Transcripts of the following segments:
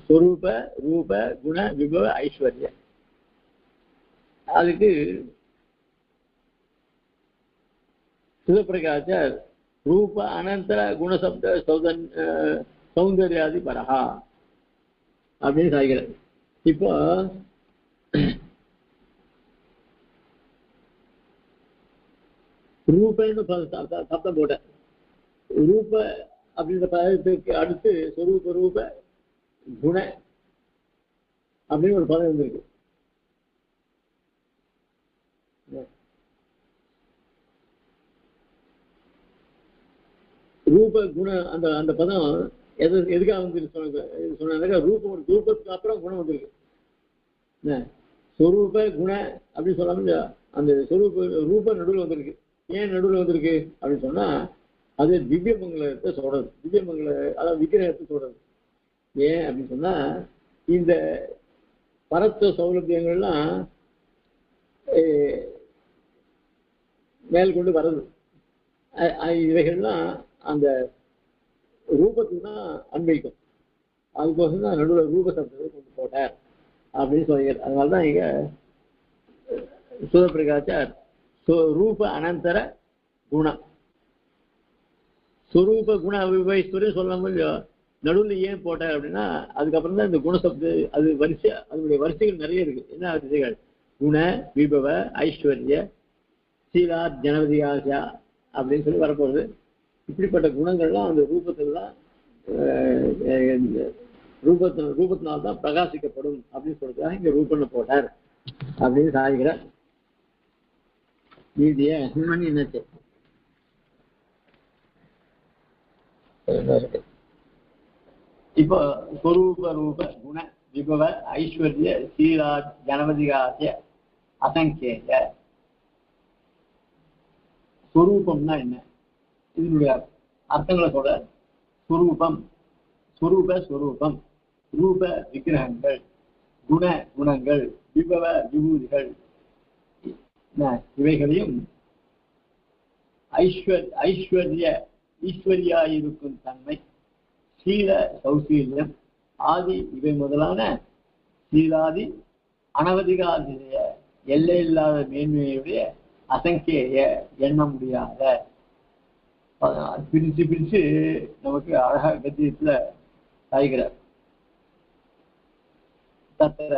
ஸ்வரூப ரூப குண விபவ ஐஸ்வர்ய அதுக்கு சிவபிரகாசர் ரூப அனந்தர குணசப்த சௌதன் அஹ், சௌந்தர்யாதி பரஹா அப்படின்னு சாய்கிறார் இப்போ ரூபன்னு ப- ச- ச- சப்தம் போட்ட ரூப அப்படின்ற பதத்துக்கு அடுத்து சொரூப ரூப குண அப்படின்னு ஒரு பதம் இருந்திருக்கு. ரூப குண அந்த அந்த பதம் எது எதுக்காக வந்து சொன்னாங்க? ரூபம் ஒரு ரூபத்துக்கு அப்புறம் குணம் வந்திருக்கு. என்ன? சொரூப குண அப்படின்னு சொல்லாம அந்த சொரூப ரூப நடுவில் வந்திருக்கு. ஏன் நடுவில் வந்திருக்கு? அப்படின்னு சொன்னா அது திவ்யமங்கலத்தை சொல்றது. திவ்யமங்கல அதாவது விக்கிரகத்தை சொல்றது. ஏன் அப்படின்னு சொன்னா இந்த பரத்துவ சௌலபியங்கள்லாம் அஹ், மேல் கொண்டு வருது இவைகள்லாம் அந்த ரூபத்துக்கு தான் அன்பிக்கும் அதுக்கோசம் தான் நடுவில் ரூப சப்தத்தை கொண்டு போட்டார் அப்படின்னு சொல்லிடுறார் அதனால தான் இங்க சுதப்பிரகாச்சார் சு- ரூப அனந்தர குணம். சுரூப குண அவிவைஸ்வரன் சொல்லாம இல்லையோ நடுவில் ஏன் போட்டார் அப்படின்னா அதுக்கப்புறம் தான் இந்த குணசப்து அது வரிசை அதனுடைய வரிசைகள் நிறைய இருக்கு. என்ன வரிசைகள்? குண விபவ ஐஸ்வர்ய சீலா ஜனவதி ஆசா அப்படின்னு சொல்லி வரப்போகுது. இப்படிப்பட்ட குணங்கள்லாம் அந்த ரூபத்திலாம் ரூபத்தின் ரூபத்தினால் தான் பிரகாசிக்கப்படும் அப்படின்னு சொல்றதுக்காக இங்க ரூபன்னு போட்டார் அப்படின்னு சாதிக்கிறார். நீதிய என்னச்சு என்னாச்சு இப்போ ஸ்வரூப ரூப குண விபவ ஐஸ்வர்ய சீரா கணபதிகாசிய அசங்கேய ஸ்வரூபம்னா என்ன இதனுடைய அர்த்தங்களை சொல்ற ஸ்வரூபம் ஸ்வரூப ஸ்வரூபம் ரூப விக்கிரகங்கள் குண குணங்கள் விபவ விபூதிகள் இவைகளையும் ஐஸ்வர் ஐஸ்வர்ய ஈஸ்வரியாயிருக்கும் தன்மை சீல சௌசீல்யம் ஆதி இவை முதலான சீலாதி அனவதிகாதிய எல்லையில்லாத மேன்மையுடைய அசங்கேய எண்ண முடியாத பிரிச்சு பிரிச்சு நமக்கு அழகா கத்தியத்துல சாய்கிறார். தத்திர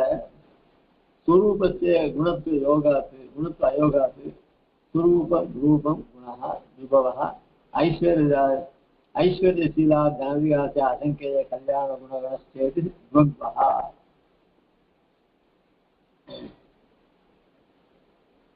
சுரூபத்திய குணத்து யோகாத்து குணத்து அயோகாத்து சுரூப ரூபம் குணः விபவः ஐஸ்வர்யா ऐश्वर्यशीला गान्विका च असङ्ख्यकल्याणगुणगणश्चेति द्वन्द्वः